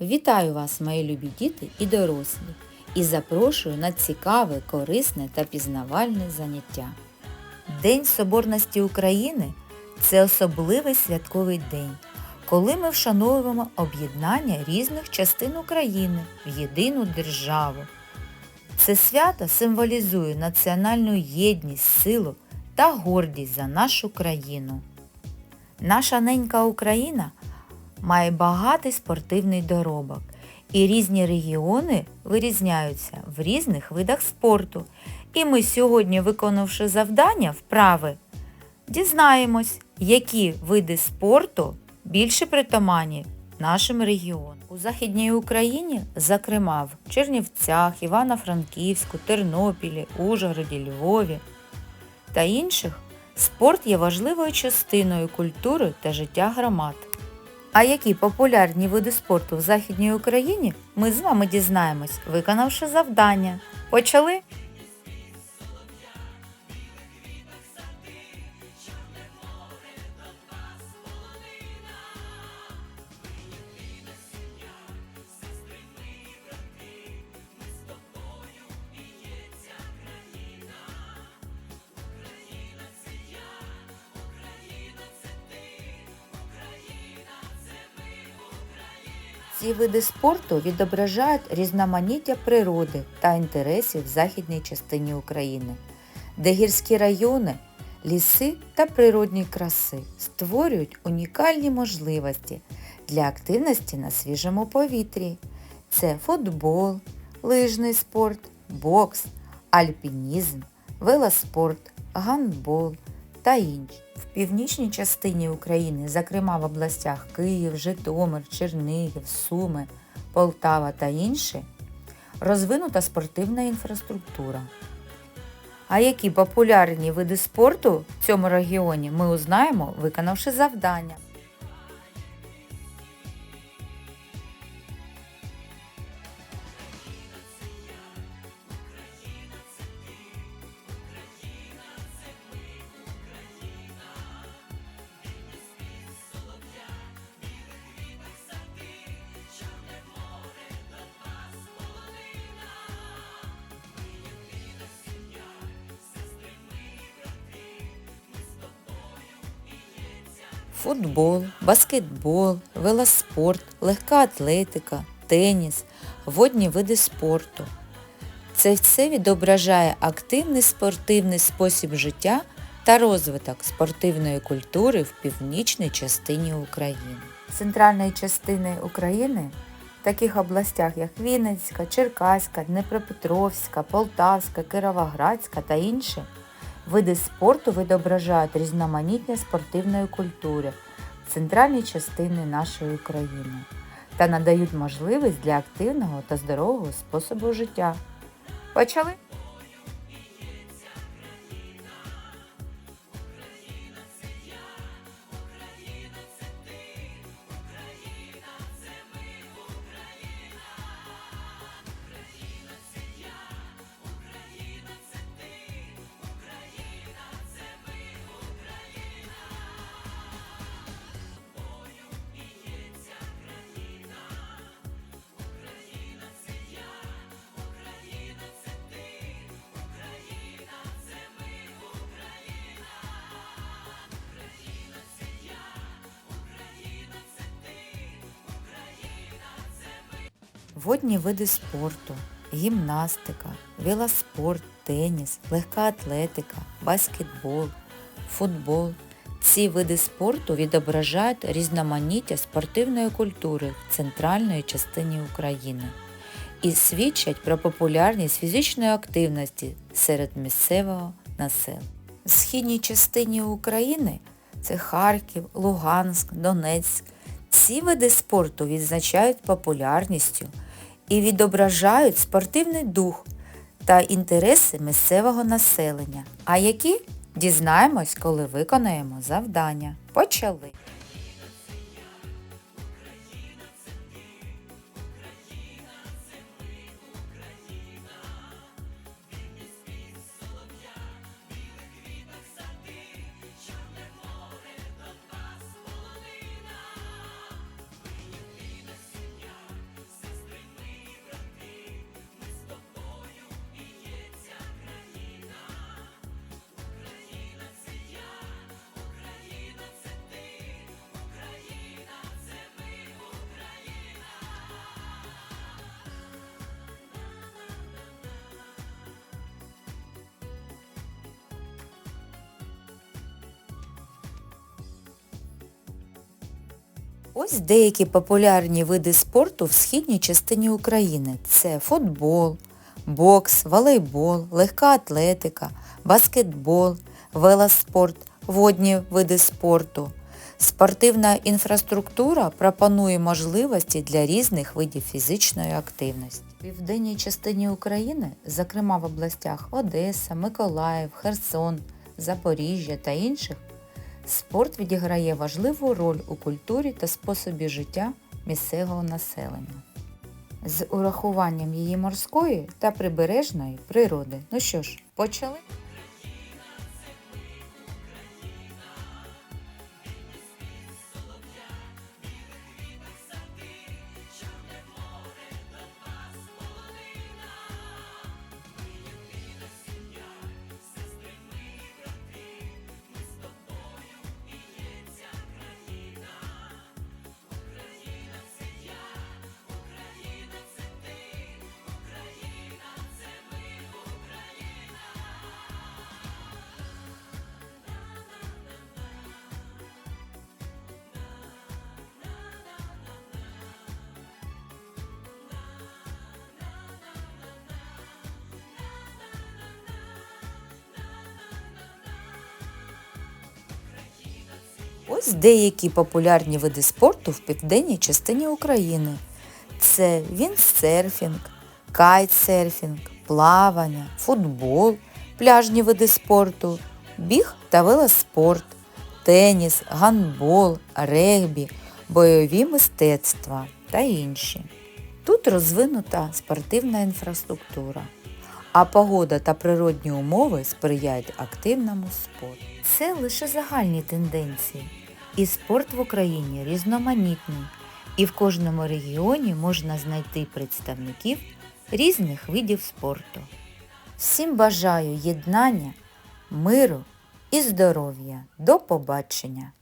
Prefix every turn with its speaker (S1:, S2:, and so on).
S1: Вітаю вас, мої любі діти і дорослі, і запрошую на цікаве, корисне та пізнавальне заняття. День Соборності України це особливий святковий день, коли ми вшановуємо об'єднання різних частин України в єдину державу. Це свято символізує національну єдність, силу та гордість за нашу країну. Наша ненька Україна має багатий спортивний доробок, і різні регіони вирізняються в різних видах спорту. І ми сьогодні, виконавши завдання вправи, дізнаємось, які види спорту більше притаманні нашим регіонам. У Західній Україні, зокрема в Чернівцях, Івано-Франківську, Тернопілі, Ужгороді, Львові та інших, спорт є важливою частиною культури та життя громад. А які популярні види спорту в Західній Україні, ми з вами дізнаємось, виконавши завдання. Почали? Ці види спорту відображають різноманіття природи та інтересів в західній частині України, де гірські райони, ліси та природні краси створюють унікальні можливості для активності на свіжому повітрі. Це футбол, лижний спорт, бокс, альпінізм, велоспорт, гандбол та інші. В північній частині України, зокрема в областях Київ, Житомир, Чернігів, Суми, Полтава та інші, розвинута спортивна інфраструктура. А які популярні види спорту в цьому регіоні ми узнаємо, виконавши завдання. Футбол, баскетбол, велоспорт, легка атлетика, теніс, водні види спорту. Це все відображає активний спортивний спосіб життя та розвиток спортивної культури в північній частині України. Центральної частини України в таких областях, як Вінницька, Черкаська, Днепропетровська, Полтавська, Кіровоградська та інші, види спорту відображають різноманіття спортивної культури в центральній частині нашої України та надають можливість для активного та здорового способу життя. Почали? Водні види спорту, гімнастика, велоспорт, теніс, легка атлетика, баскетбол, футбол. Ці види спорту відображають різноманіття спортивної культури в центральної частині України і свідчать про популярність фізичної активності серед місцевого населення. В східній частині України це Харків, Луганськ, Донецьк. Ці види спорту відзначають популярністю і відображають спортивний дух та інтереси місцевого населення. А які дізнаємось, коли виконаємо завдання. Почали! Ось деякі популярні види спорту в східній частині України. Це футбол, бокс, волейбол, легка атлетика, баскетбол, велоспорт, водні види спорту. Спортивна інфраструктура пропонує можливості для різних видів фізичної активності. В південній частині України, зокрема в областях Одеса, Миколаїв, Херсон, Запоріжжя та інших, спорт відіграє важливу роль у культурі та способі життя місцевого населення. З урахуванням її морської та прибережної природи. Ну що ж, почали? Ось деякі популярні види спорту в південній частині України. Це віндсерфінг, кайтсерфінг, плавання, футбол, пляжні види спорту, біг та велоспорт, теніс, гандбол, регбі, бойові мистецтва та інші. Тут розвинута спортивна інфраструктура, а погода та природні умови сприяють активному спорту. Це лише загальні тенденції. І спорт в Україні різноманітний, і в кожному регіоні можна знайти представників різних видів спорту. Всім бажаю єднання, миру і здоров'я. До побачення!